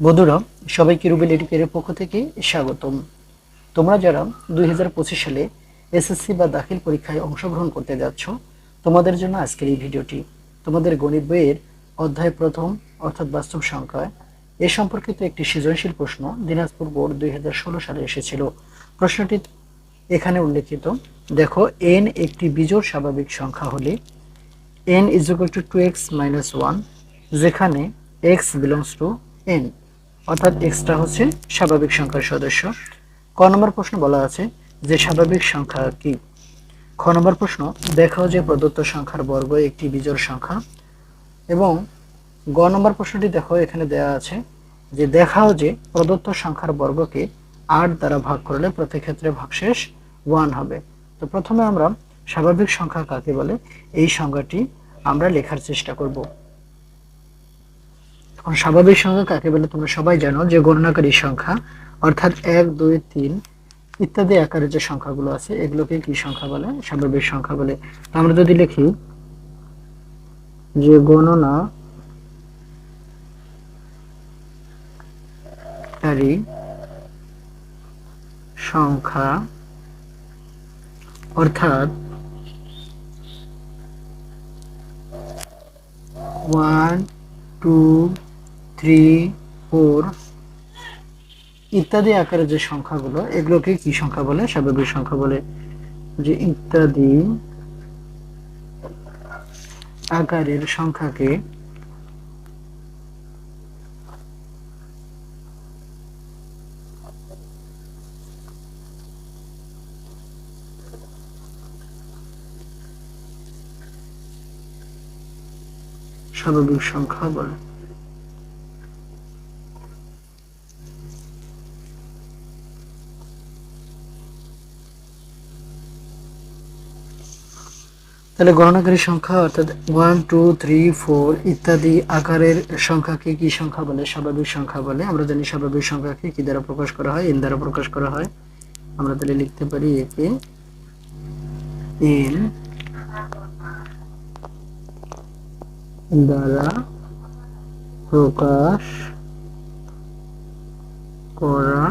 বন্ধুরা, সবাইকে রুবেল এডুকের পক্ষ থেকে স্বাগতম। তোমরা যারা দুই হাজার পঁচিশ সালে এসএসসি বা দাখিল পরীক্ষায় অংশগ্রহণ করতে যাচ্ছ, তোমাদের জন্য আজকের এই ভিডিওটি। তোমাদের গণিত বইয়ের অধ্যায় প্রথম অর্থাৎ বাস্তব সংখ্যায় এ সম্পর্কিত একটি সৃজনশীল প্রশ্ন দিনাজপুর বোর্ড দুই হাজার ষোলো সালে এসেছিল। প্রশ্নটি এখানে উল্লেখিত। দেখো এন একটি বিজোড় স্বাভাবিক সংখ্যা হলে n is to to 2x minus 1 যেখানে এক্স বিলংস টু n অর্থাৎ টা হচ্ছে স্বাভাবিক সংখ্যার সদস্য। ক নম্বর প্রশ্ন বলা আছে যে স্বাভাবিক সংখ্যা কি? খ নম্বর প্রশ্ন দেখাও যে প্রদত্ত সংখ্যার বর্গ একটি বিজোড় সংখ্যা এবং গ নম্বর প্রশ্নটি দেখো এখানে দেওয়া আছে যে দেখাও যে প্রদত্ত সংখ্যার বর্গকে আট দ্বারা ভাগ করলে প্রতি ক্ষেত্রে ভাগশেষ ওয়ান হবে। তো প্রথমে আমরা স্বাভাবিক সংখ্যা কাকে বলে? এই সংখ্যাটি আমরা লেখার চেষ্টা করব। এখন স্বাভাবিক সংখ্যা কাকে বলে তোমরা সবাই জানো, যে গণনাকারী সংখ্যা, অর্থাৎ এক, দুই, তিন ইত্যাদি আকারের যে সংখ্যাগুলো আছে, এগুলোকে কি সংখ্যা বলে? স্বাভাবিক সংখ্যা বলে। আমরা যদি লিখি যে গণনা কারী সংখ্যা, অর্থাৎ ওয়ান টু থ্রি ফোর ইত্যাদি আকারের যে সংখ্যাগুলো, এগুলোকে কি সংখ্যা বলে? স্বাভাবিক সংখ্যা বলে যে ইত্যাদি আকারের সংখ্যাকে স্বাভাবিক সংখ্যা বলে। তাহলে গণনাকারী সংখ্যা অর্থাৎ ওয়ান টু থ্রি ফোর ইত্যাদি আকারের সংখ্যাকে কি সংখ্যা বলে? স্বাভাবিক সংখ্যা বলে। আমরা জানি স্বাভাবিক সংখ্যাকে কি দ্বারা প্রকাশ করা হয়? এন দ্বারা প্রকাশ করা হয়। আমরা তাহলে লিখতে পারি একে এন দ্বারা প্রকাশ করা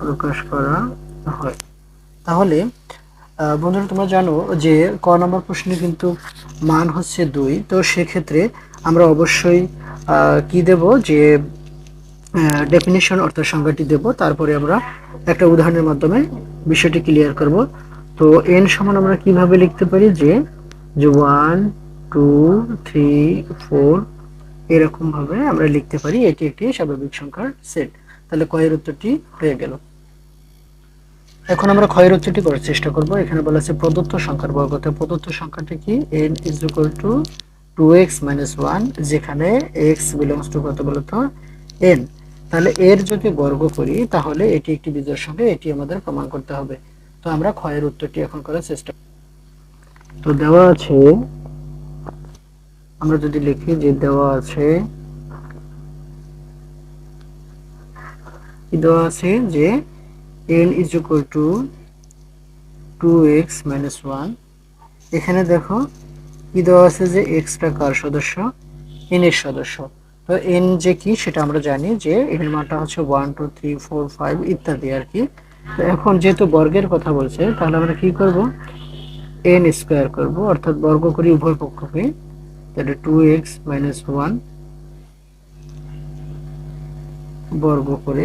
প্রকাশ করা হয়। তাহলে বন্ধুরা, তোমরা জানো যে ক নম্বর প্রশ্নে কিন্তু মান হচ্ছে দুই। তো সেক্ষেত্রে আমরা অবশ্যই কি দেব? যে ডেফিনিশন অর্থাৎ সংজ্ঞাটি দেব। তারপরে আমরা একটা উদাহরণের মাধ্যমে বিষয়টি ক্লিয়ার করব। তো এন সমান আমরা কীভাবে লিখতে পারি? যে ওয়ান টু থ্রি ফোর এরকমভাবে আমরা লিখতে পারি। এটি একটি স্বাভাবিক সংখ্যার সেট তাহলে কয়ের উত্তরটি হয়ে গেল। এখন আমরা ক্ষয়ের উত্তরটি করার চেষ্টা করব। এখানে বলা আছে প্রদত্ত সংখ্যার বর্গ তো প্রদত্ত সংখ্যাটি কি? n is equal to two x minus one যেখানে x বিলংস টু কত বলতো? n তাহলে এর যদি বর্গ করি, তাহলে এটি একটি বিজোড় সংখ্যা, এটি আমাদের প্রমাণ করতে হবে। তো আমরা ক্ষয়ের উত্তরটি এখন করার চেষ্টা তো দেওয়া আছে, আমরা যদি লিখি যে দেওয়া আছে, কি দেওয়া আছে? যে n is equal to 2x minus 1 এখানে দেখো, কি দেওয়া আছে যে x টা কার সদস্য? n এর সদস্য। তো n যে কি সেটা আমরা জানি যে এর মানটা হচ্ছে 1 2 3 4 5 ইত্যাদি আর কি। তো এখন যেহেতু বর্গের কথা বলছে, তাহলে আমরা কি করব? n স্কয়ার করব, অর্থাৎ বর্গ করি উভয় পক্ষকে। তাহলে 2x 1 বর্গ করে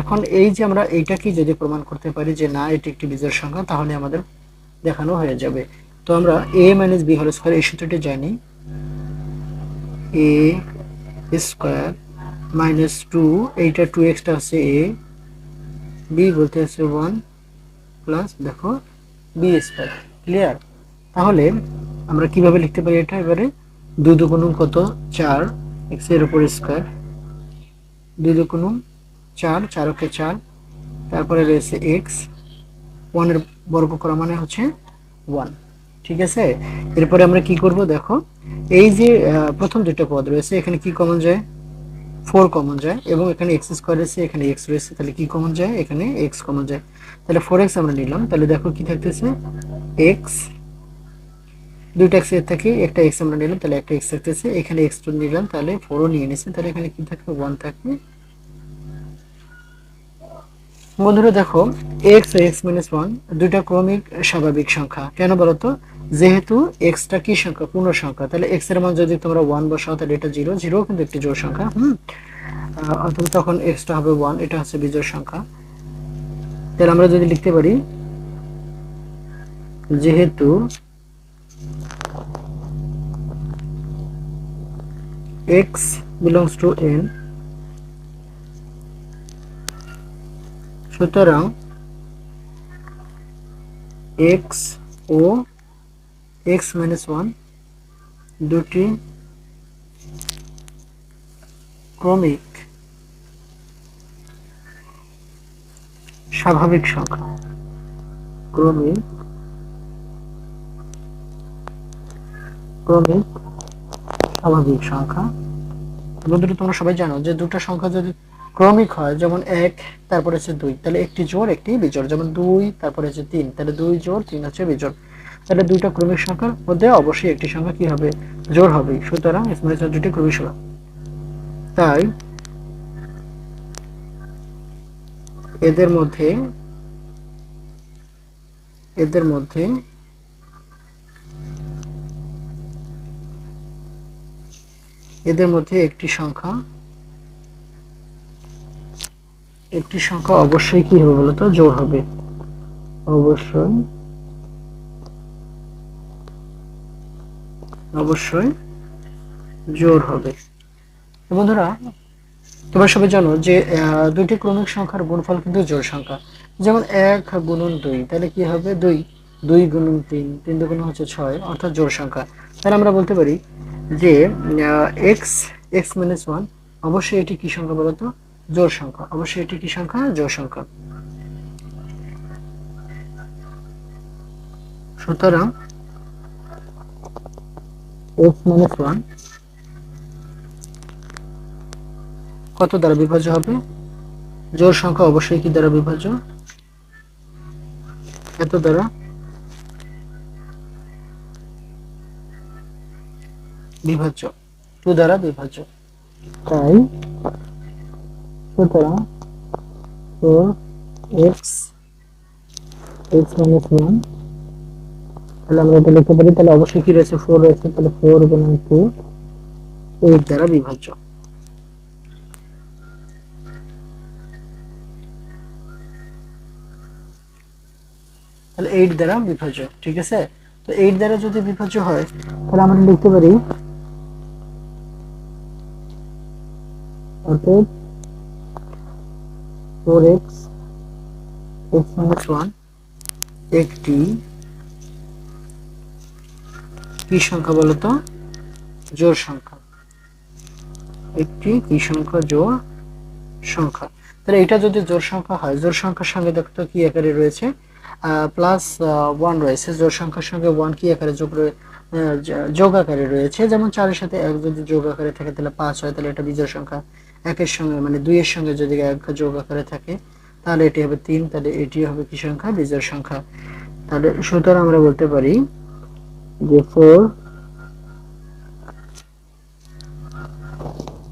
এখন এই যে আমরা এইটাকে যদি প্রমাণ করতে পারি যে না, এটি একটি বিজোড় সংখ্যা, তাহলে আমাদের দেখানো হয়ে যাবে। তো আমরা a minus b whole square এই সূত্রটি জানি। এ স্কোয়ার মাইনাস টু এইটা টু এক্সটা হচ্ছে এ বি বলতে হচ্ছে ওয়ান প্লাস দেখো বি স্কোয়ার ক্লিয়ার তাহলে আমরা কীভাবে লিখতে পারি এটা? এবারে দুই দুগুণ কত? চার এক্সের উপর স্কোয়ার দুই দুগুণ চার, চারকে চার, তারপরে রয়েছে এক্স ওয়ানের বর্গ করা মানে হচ্ছে ওয়ান ঠিক আছে? এরপরে আমরা কি করব দেখো? এই যে প্রথম দুটো পদ রয়েছে, এখানে কি কমন যায়? ফোর কমন যায়, এবং এখানে এক্স স্কোয়ার রয়েছে, এখানে এক্স রয়েছে, তাহলে কি কমন যায়? এখানে এক্স কমন যায়। তাহলে ফোর এক্স আমরা নিলাম, তাহলে দেখো কি থাকতেছে? এক্স দুইটা এক্স থেকে একটা এক্স আমরা নিলাম, তাহলে একটা এক্স থাকতেছে, এখানে এক্স টু নিলাম, তাহলে ফোরও নিয়ে নিচ্ছি তাহলে এখানে কি থাকবে? ওয়ান থাকবে। বন্ধুরা দেখো এক্স ও এক্স মাইনাস ওয়ান দুইটা ক্রমিক স্বাভাবিক সংখ্যা। কেন বলতো? যেহেতু এক্সটা কি সংখ্যা? পূর্ণ সংখ্যা। তাহলে এক্সের মান যদি তোমরা ওয়ান বসাও, তাহলে এটা জিরো জিরো কিন্তু একটি জোড় সংখ্যা, হুম? তখন এক্সটা হবে ওয়ান এটা হচ্ছে বিজোড় সংখ্যা। তাহলে আমরা যদি লিখতে পারি, যেহেতু x belongs to n. সুতরাং x ও x মাইনাস দুটি ক্রমিক স্বাভাবিক সংখ্যা। ক্রমিক ক্রমিক স্বাভাবিক সংখ্যা। বন্ধুরা, তোমরা সবাই জানো যে দুটো সংখ্যা যদি ক্রমিক হয়, যেমন এক, তারপরে হচ্ছে দুই, তাহলে একটি জোড়, একটি বিজোড়। যেমন দুই, তারপরে হচ্ছে তিন, তাহলে দুই জোড়, তিন হচ্ছে বিজোড়। তাহলে দুইটা ক্রমিক সংখ্যার মধ্যে অবশ্যই একটি সংখ্যা কি হবে? জোড় হবে। সুতরাং স্মৃতি দুটি ক্রমিক সংখ্যা। তাই এদের মধ্যে এদের মধ্যে এদের মধ্যে একটি সংখ্যা একটি সংখ্যা অবশ্যই কি হবে বলতো? জোর হবে। অবশ্যই অবশ্যই জোর হবে। বন্ধুরা, তোমরা সবাই জানো যে দুইটি ক্রমিক সংখ্যার গুণফল কিন্তু জোর সংখ্যা। যেমন এক গুণন দুই, তাহলে কি হবে? দুই। দুই গুণন তিন তিন দুগুণ হচ্ছে ছয়, অর্থাৎ জোর সংখ্যা। তাহলে আমরা বলতে পারি যে এক্স এক্স মাইনাস ওয়ান অবশ্যই এটি কি সংখ্যা বলতো? জোড় সংখ্যা। অবশ্যই এটি কি সংখ্যা? জোড় সংখ্যা। সুতরাং এক্স মাইনাস ওয়ান কত দ্বারা বিভাজ্য হবে? জোর সংখ্যা অবশ্যই কি দ্বারা বিভাজ্য? এত দ্বারা বিভাজ্য। টু দ্বারা বিভাজ্য। তাই সুতরাং four x x minus one তাহলে আমরা এটা লিখতে পারি তাহলে অবশ্যই কি রয়েছে? ফোর রয়েছে তাহলে ফোর গুণন টু এইট দ্বারা বিভাজ্য। তাহলে এইট দ্বারা বিভাজ্য ঠিক আছে? তো এইট দ্বারা যদি বিভাজ্য হয় তাহলে আমরা লিখতে পারি অর্থাৎ four x x minus one একটি। কি সংখ্যা বলতো জোড় সংখ্যা। একটি কি সংখ্যা? জোড় সংখ্যা। তাহলে এটা যদি জোড় সংখ্যা হয় জোড় সংখ্যার সঙ্গে দেখো কি আকারে রয়েছে। প্লাস ওয়ান রয়েছে। জোড় সংখ্যার সঙ্গে ওয়ান কি আকারে যোগ যোগ আকারে রয়েছে। যেমন চারের সাথে এক যদি যোগ আকারে থাকে তাহলে পাঁচ হয় তাহলে এটা বিজোড় সংখ্যা। একের সঙ্গে মানে দুইয়ের সঙ্গে যদি এক যোগ আকারে থাকে, তাহলে এটি হবে তিন, তাহলে এটি হবে কি সংখ্যা? বিজোড় সংখ্যা। তাহলে সুতরাং আমরা বলতে পারি যে four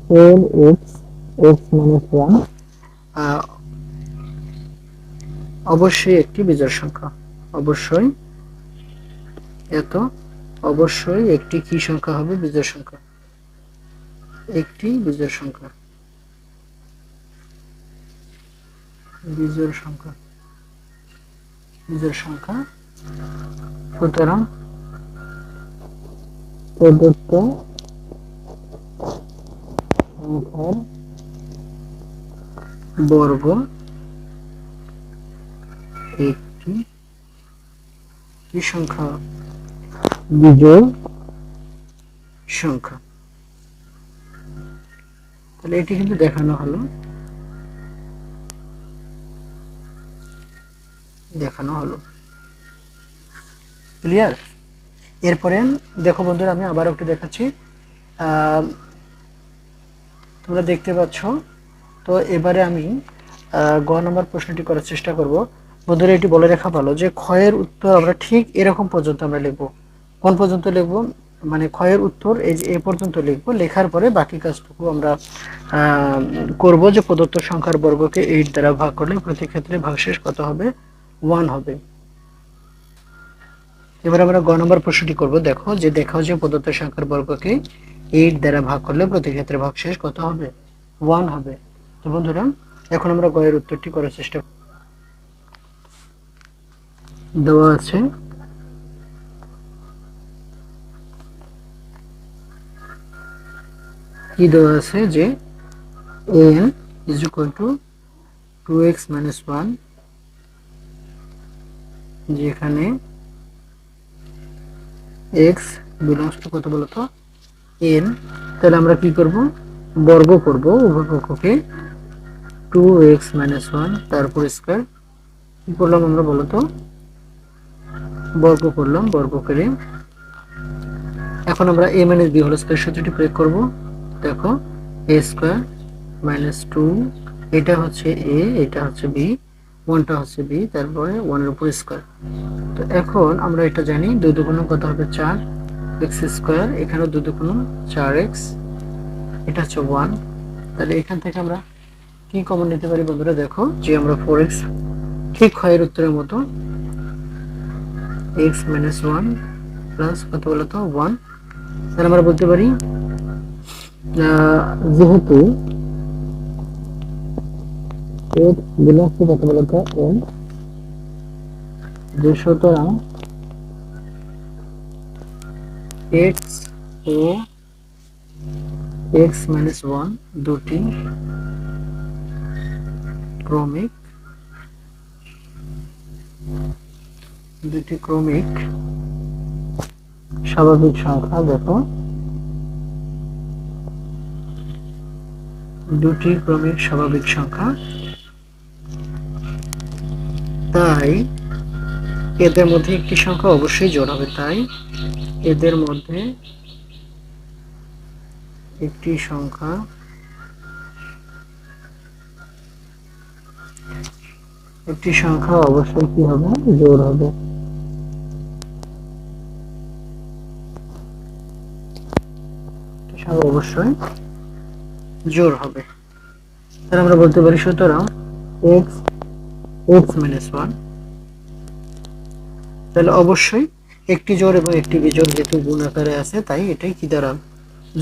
four x x minus one অবশ্যই একটি বিজোড় সংখ্যা। অবশ্যই এত, অবশ্যই একটি কি সংখ্যা হবে? বিজোড় সংখ্যা। একটি বিজোড় সংখ্যা। সংখ্যা। সুতরাং প্রদত্ত সংখ্যার বর্গ একটি কি সংখ্যা? বিজোড় সংখ্যা। তাহলে এটি কিন্তু দেখানো হলো। দেখানো হলো। ক্লিয়ার এরপরে দেখো বন্ধুরা আমি আবার একটু দেখাচ্ছি। তোমরা দেখতে পাচ্ছ। তো এবারে আমি গ নম্বর প্রশ্নটি করার চেষ্টা করব। বন্ধুরা এটি বলে রাখা ভালো যে ক্ষয়ের উত্তর আমরা ঠিক এরকম পর্যন্ত আমরা লিখব। কোন পর্যন্ত লিখব? মানে ক্ষয়ের উত্তর এই যে এ পর্যন্ত লিখব। লেখার পরে বাকি কাজটুকু আমরা আহ, করব যে প্রদত্ত সংখ্যার বর্গকে এইট দ্বারা ভাগ করলে প্রতি ক্ষেত্রে ভাগশেষ কত হবে? ওয়ান হবে। এবার আমরা গ নম্বর প্রশ্নটি করব। দেখো, যে দেখাও যে প্রদত্ত সংখ্যার বর্গকে এইট দ্বারা ভাগ করলে প্রতি ক্ষেত্রে ভাগশেষ কত হবে? ওয়ান হবে। তো বন্ধুরা, এখন আমরা গয়ের উত্তরটি করার চেষ্টা। দেওয়া আছে, কি দেওয়া আছে? যে n is equal to 2x minus 1 যেখানে এক্স belongs to কত বলতো? n তাহলে আমরা কি করব? বর্গ করব উভয় পক্ষকে। টু এক্স মাইনাস ওয়ান তারপর স্কোয়ার কি করলাম আমরা বলতো? বর্গ করলাম, বর্গ করে। এখন আমরা a minus b whole square সূত্রটি প্রয়োগ করব। দেখো এ স্কোয়ার মাইনাস টু এটা হচ্ছে এ এটা হচ্ছে বি ওয়ানটা হচ্ছে বি তারপরে ওয়ানের উপর স্কোয়ার তো এখন আমরা এটা জানি দুই দুগুণ কত হবে চার? এক্স স্কোয়ার এখানেও দুই দুগুণ চার এক্স এটা হচ্ছে ওয়ান তাহলে এখান থেকে আমরা কি কমন নিতে পারি বন্ধুরা? দেখো যে আমরা ফোর এক্স ঠিক ক্ষয়ের উত্তরের মতো এক্স মাইনাস ওয়ান প্লাস কত বলতো? ওয়ান তাহলে আমরা বলতে পারি আহ, এর বিলম্ব কত বলতো এন যে সুতরাং এক্স ও এক্স মাইনাস ওয়ান দুটি ক্রমিক দুটি ক্রমিক স্বাভাবিক সংখ্যা দেখো দুটি ক্রমিক স্বাভাবিক সংখ্যা তাই এদের মধ্যে একটি সংখ্যা অবশ্যই জোড় হবে, তাই এদের মধ্যে একটি সংখ্যা একটি সংখ্যা অবশ্যই কি হবে? জোর হবে। অবশ্যই জোর হবে। তাহলে আমরা বলতে পারি সুতরাং এক্স এক্স মাইনাস ওয়ান। তাহলে অবশ্যই একটি জোড় এবং একটি বিজোড় যেহেতু গুণ আকারে আছে, তাই এটাই কি দ্বারা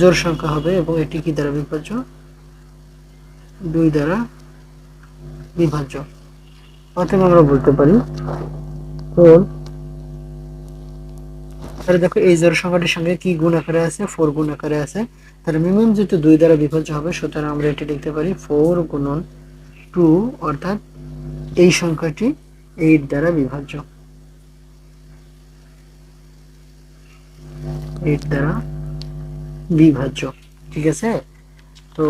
জোড় সংখ্যা হবে এবং এটি কি দ্বারা বিভাজ্য? দুই দ্বারা বিভাজ্য। অতএব আমরা বলতে পারি ফোর তাহলে দেখো এই জোর সংখ্যাটির সঙ্গে কি গুণ আকারে আছে? ফোর গুণ আকারে আছে। তাহলে মিনিমাম যেহেতু দুই দ্বারা বিভাজ্য হবে, সুতরাং আমরা এটি লিখতে পারি ফোর গুণন টু অর্থাৎ এই সংখ্যাটি এইট দ্বারা বিভাজ্য। এইট দ্বারা বিভাজ্য। ঠিক আছে? তো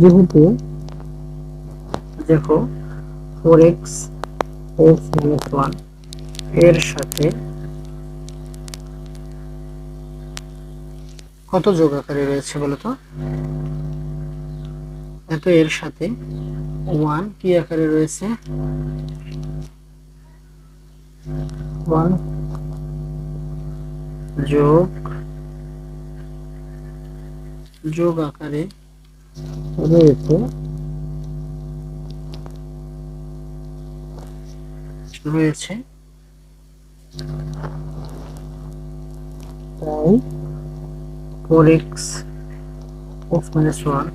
যেহেতু দেখো ফোর এক্স ওয়ানের সাথে কত যোগ আকারে রয়েছে বলতো? এত এর সাথে ওয়ান কি আকারে রয়েছে? ওয়ান যোগ যোগ আকারে রয়েছে রয়েছে তাই four x one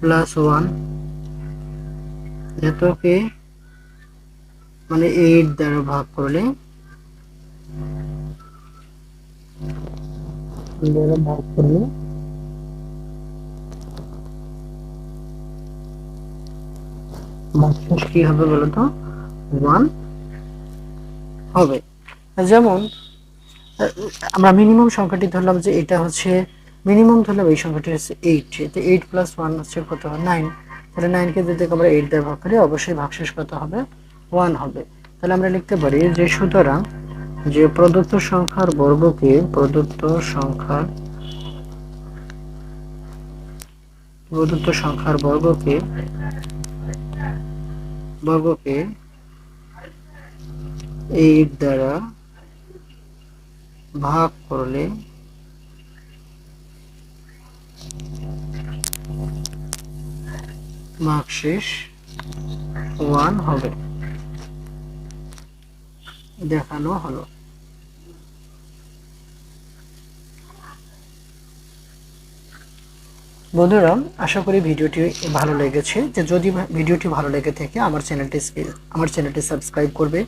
plus one এতকে মানে এইট দ্বারা ভাগ করলে দ্বারা ভাগ করলে কি হবে বলতো? ওয়ান হবে। যেমন, আমরা মিনিমাম সংখ্যাটি ধরলাম যে এটা হচ্ছে মিনিমাম তাহলে এই সংখ্যাটি হচ্ছে এইট তো এইট প্লাস ওয়ান হচ্ছে কত? নাইন তাহলে নাইনকে যদি আমরা এইট দিয়ে ভাগ করি, অবশ্যই ভাগশেষ কত হবে? ওয়ান হবে। তাহলে আমরা লিখতে পারি যে সুতরাং যে প্রদত্ত সংখ্যার বর্গকে প্রদত্ত সংখ্যার প্রদত্ত সংখ্যার বর্গকে বর্গকে এইট দ্বারা ভাগ করলে মার্কশেষ ওয়ান হবে। দেখানো হলো। বন্ধুরা, আশা করি ভিডিওটি ভালো লেগেছে। যে যদি ভিডিওটি ভালো লেগে থাকে, আমার চ্যানেলটি আমার চ্যানেলটি সাবস্ক্রাইব করবে।